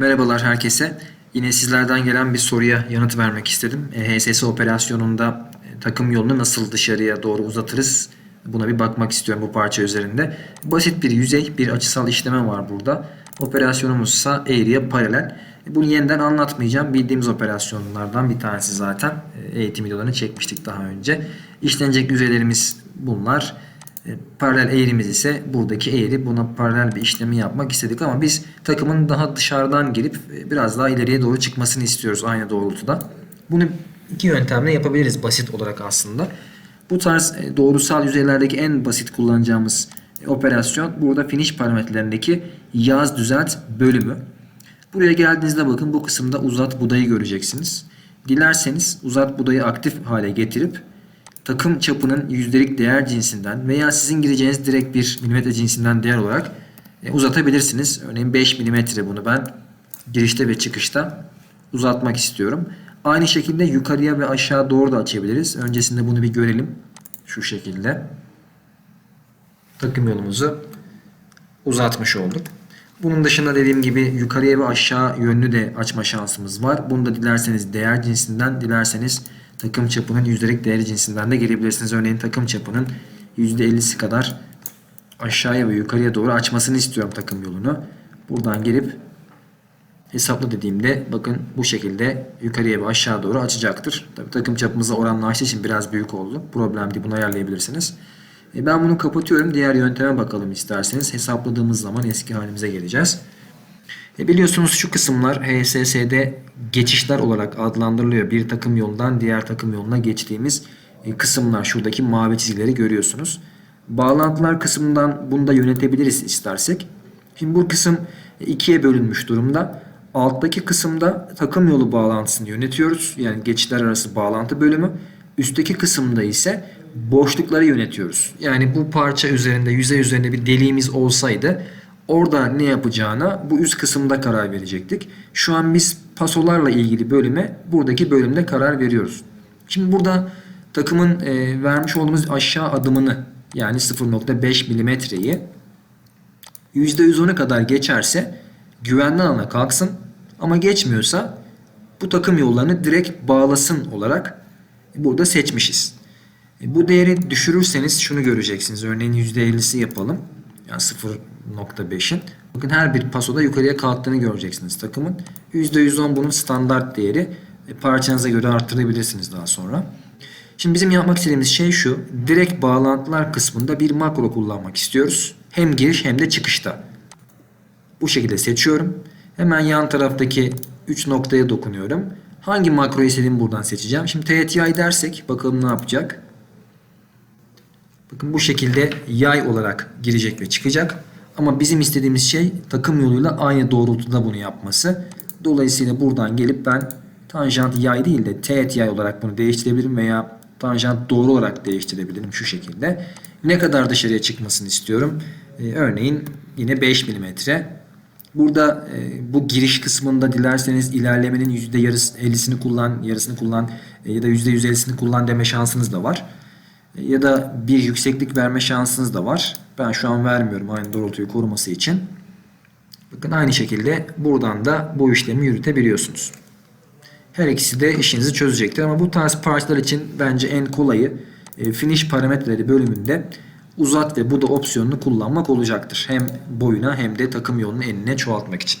Merhabalar herkese. Yine sizlerden gelen bir soruya yanıt vermek istedim. E, HSS operasyonunda e, takım yolunu nasıl dışarıya doğru uzatırız? Buna bir bakmak istiyorum bu parça üzerinde. Basit bir yüzey, bir açısal işleme var burada. Operasyonumuzsa eğriye paralel. E, Bunu yeniden anlatmayacağım. Bildiğimiz operasyonlardan bir tanesi zaten. Eğitim videolarını çekmiştik daha önce. İşlenecek yüzeylerimiz bunlar. E, Paralel eğrimiz ise buradaki eğri. Buna paralel bir işlemi yapmak istedik ama biz takımın daha dışarıdan gelip e, biraz daha ileriye doğru çıkmasını istiyoruz aynı doğrultuda. Bunu iki yöntemle yapabiliriz basit olarak aslında. Bu tarz e, doğrusal yüzeylerdeki en basit kullanacağımız operasyon burada finish parametrelerindeki yaz düzelt bölümü. Buraya geldiğinizde bakın bu kısımda uzat budayı göreceksiniz. Dilerseniz uzat budayı aktif hale getirip takım çapının yüzdelik değer cinsinden veya sizin gireceğiniz direkt bir milimetre cinsinden değer olarak e, uzatabilirsiniz. Örneğin 5 milimetre bunu ben girişte ve çıkışta uzatmak istiyorum. Aynı şekilde yukarıya ve aşağı doğru da açabiliriz. Öncesinde bunu bir görelim. Şu şekilde. Takım yolumuzu uzatmış olduk. Bunun dışında dediğim gibi yukarıya ve aşağı yönlü de açma şansımız var. Bunu da dilerseniz değer cinsinden, dilerseniz takım çapının yüzdelik değeri cinsinden de gelebilirsiniz. Örneğin takım çapının %50'si kadar aşağıya ve yukarıya doğru açmasını istiyorum takım yolunu. Buradan gelip hesapla dediğimde bakın bu şekilde yukarıya ve aşağı doğru açacaktır. Tabii takım çapımızla oranla açtığı için biraz büyük oldu. Problem değil bunu ayarlayabilirsiniz. E ben bunu kapatıyorum. Diğer yönteme bakalım isterseniz. Hesapladığımız zaman eski halimize geleceğiz. E biliyorsunuz şu kısımlar HSS'de geçişler olarak adlandırılıyor. Bir takım yolundan diğer takım yoluna geçtiğimiz e, kısımlar. Şuradaki mavi çizgileri görüyorsunuz. Bağlantılar kısmından bunu da yönetebiliriz istersek. Şimdi bu kısım ikiye bölünmüş durumda. Alttaki kısımda takım yolu bağlantısını yönetiyoruz. Yani geçişler arası bağlantı bölümü. Üstteki kısımda ise boşlukları yönetiyoruz. Yani bu parça üzerinde, yüzey üzerinde bir deliğimiz olsaydı orada ne yapacağına bu üst kısımda karar verecektik. Şu an biz pasolarla ilgili bölüme buradaki bölümde karar veriyoruz. Şimdi burada takımın e, vermiş olduğumuz aşağı adımını yani 0.5 milimetreyi %110'a kadar geçerse güvenli alana kalksın ama geçmiyorsa bu takım yollarını direkt bağlasın olarak burada seçmişiz. E, Bu değeri düşürürseniz şunu göreceksiniz. Örneğin %50'si yapalım. Yani 0.5'in. Bakın her bir pasoda yukarıya kalktığını göreceksiniz takımın. %110 bunun standart değeri. E, Parçanıza göre arttırabilirsiniz daha sonra. Şimdi bizim yapmak istediğimiz şey şu. Direkt bağlantılar kısmında bir makro kullanmak istiyoruz. Hem giriş hem de çıkışta. Bu şekilde seçiyorum. Hemen yan taraftaki 3 noktaya dokunuyorum. Hangi makroyu istediğimi buradan seçeceğim. Şimdi TTI dersek bakalım ne yapacak. Bakın bu şekilde yay olarak girecek ve çıkacak. Ama bizim istediğimiz şey takım yoluyla aynı doğrultuda bunu yapması. Dolayısıyla buradan gelip ben tanjant yay değil de teğet yay olarak bunu değiştirebilirim veya tanjant doğru olarak değiştirebilirim şu şekilde. Ne kadar dışarıya çıkmasını istiyorum. Ee, örneğin yine 5 milimetre. Burada e, bu giriş kısmında dilerseniz ilerlemenin yüzde yarısı 50'sini kullan, yarısını kullan e, ya da yüzde 150'sini kullan deme şansınız da var. Ya da bir yükseklik verme şansınız da var. Ben şu an vermiyorum aynı doğrultuyu koruması için. Bakın aynı şekilde buradan da bu işlemi yürütebiliyorsunuz. Her ikisi de işinizi çözecektir ama bu tarz parçalar için bence en kolayı e, finish parametreleri bölümünde uzat ve bu da opsiyonunu kullanmak olacaktır. Hem boyuna hem de takım yolunun enine çoğaltmak için.